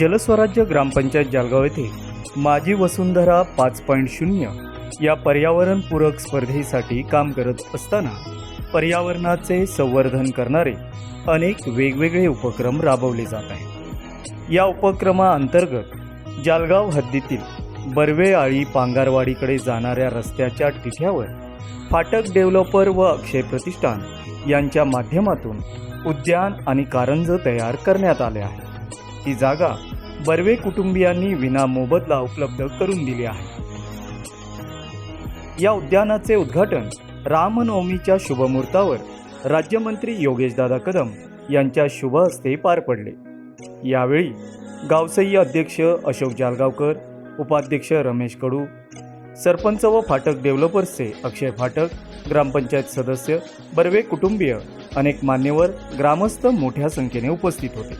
जलस्वराज्य ग्रामपंचायत जळगाव येथे माझी वसुंधरा पाच पॉईंट शून्य या पर्यावरणपूरक स्पर्धेसाठी काम करत असताना पर्यावरणाचे संवर्धन करणारे अनेक वेगवेगळे उपक्रम राबवले जात आहेत. या उपक्रमाअंतर्गत जालगाव हद्दीतील बर्वे आळी पांगारवाडीकडे जाणाऱ्या रस्त्याच्या तिठ्यावर फाटक डेव्हलपर व अक्षय प्रतिष्ठान यांच्या माध्यमातून उद्यान आणि कारंज तयार करण्यात आले आहे. ही जागा बर्वे कुटुंबियांनी विना मोबदला उपलब्ध करून दिली आहे. या उद्यानाचे उद्घाटन रामनवमीच्या शुभमुहूर्तावर राज्यमंत्री योगेशदादा कदम यांच्या शुभ हस्ते पार पडले. यावेळी गावसई अध्यक्ष अशोक जालगावकर उपाध्यक्ष रमेश कडू सरपंच व फाटक डेव्हलपर्सचे अक्षय फाटक ग्रामपंचायत सदस्य बर्वे कुटुंबीय अनेक मान्यवर ग्रामस्थ मोठ्या संख्येने उपस्थित होते.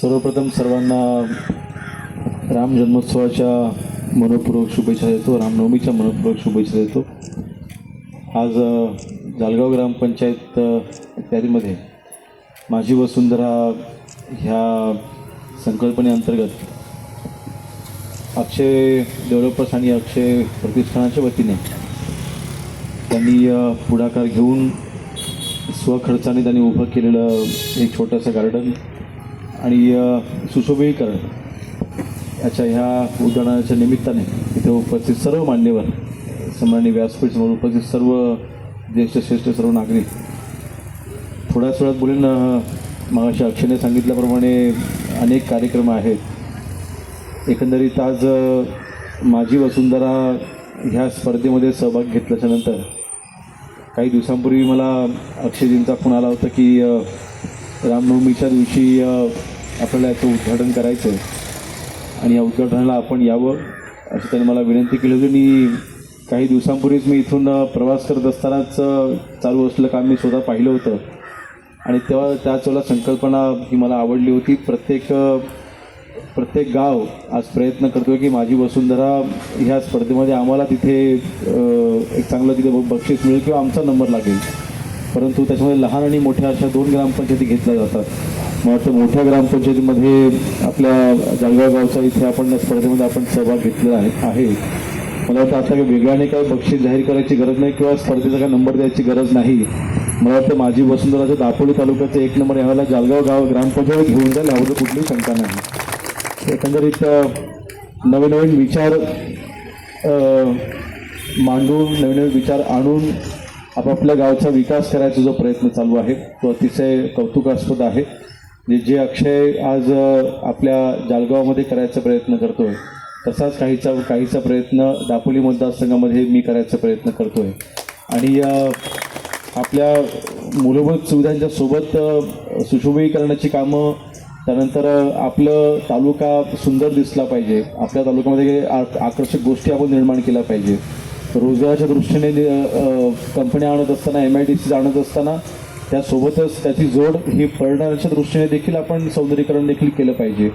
सर्वप्रथम सर्वांना राम जन्मोत्सवाच्या मनपूर्वक शुभेच्छा देतो. रामनवमीच्या मनपूर्वक शुभेच्छा देतो. आज जालगाव ग्रामपंचायत इत्यादीमध्ये माझी वसुंधरा ह्या संकल्पनेअंतर्गत अक्षय डेव्हलपर्स आणि अक्षय प्रतिष्ठानाच्या वतीने त्यांनी पुढाकार घेऊन स्वखर्चाने त्यांनी उभं केलेलं एक छोटंसं गार्डन आणि सुशोभीकरण याच्या ह्या उद्यानाच्या निमित्ताने इथे उपस्थित सर्व मान्यवर सन्माननीय व्यासपीठ समोर उपस्थित सर्व ज्येष्ठ श्रेष्ठ सर्व नागरिक. थोड्याच वेळात बोलेन अ, मगाशी अक्षयने सांगितल्याप्रमाणे अनेक कार्यक्रम आहेत. एकंदरीत आज माझी वसुंधरा ह्या स्पर्धेमध्ये सहभाग घेतल्याच्यानंतर काही दिवसांपूर्वी मला अक्षयजींचा फोन आला होता की रामनवमीच्या दिवशी आपल्याला याचं उद्घाटन करायचं आहे आणि या उद्घाटनाला आपण यावं असं त्यांनी मला विनंती केली होती. मी काही दिवसांपूर्वीच मी इथून प्रवास करत असतानाच चालू असलेलं काम मी स्वतः पाहिलं होतं. आणि तेव्हा त्याच वेळेला संकल्पना ही मला आवडली होती. प्रत्येक प्रत्येक गाव आज प्रयत्न करतोय की माझी वसुंधरा ह्या स्पर्धेमध्ये आम्हाला तिथे एक चांगलं तिथे बक्षीस मिळेल किंवा आमचा नंबर लागेल. परंतु त्याच्यामध्ये लहान आणि मोठ्या अशा दोन ग्रामपंचायती घेतल्या जातात. मला वाटतं मोठ्या ग्रामपंचायतीमध्ये आपल्या जळगाव गावचा इथे आपण स्पर्धेमध्ये आपण सहभाग घेतलेला आहे मला वाटतं आता काही वेगळ्याने काही बक्षीस जाहीर करायची गरज नाही किंवा स्पर्धेचा काही नंबर द्यायची गरज नाही. मला वाटतं माझी वसुंधराचं दापोली तालुक्याचा एक नंबर यावेळेला जालगाव गाव ग्रामपंचायत घेऊन जाईल याबद्दल कुठलीही शंका नाही. एकंदरीत नवीन नवीन विचार मांडून नवीन नवीन विचार आणून आपापल्या गावचा विकास करायचा जो प्रयत्न चालू आहे तो अतिशय कौतुकास्पद आहे. जे जे अक्षय आज आपल्या जालगावमध्ये करायचा प्रयत्न करतोय तसाच काहीचा काहीचा प्रयत्न दापोली मतदारसंघामध्ये मी करायचा प्रयत्न करतोय. आणि आपल्या मूलभूत सुविधांच्या सोबत सुशोभीकरणाची कामं त्यानंतर आपलं तालुका सुंदर दिसला पाहिजे. आपल्या तालुक्यामध्ये आकर्षक गोष्टी आपण निर्माण केल्या पाहिजे. रोजगाराच्या दृष्टीने कंपन्या आणत असताना एम आय डी सी आणत असताना त्यासोबतच त्याची जोड ही पर्यटनाच्या दृष्टीने देखील आपण सौंदर्यीकरण देखील केलं पाहिजे.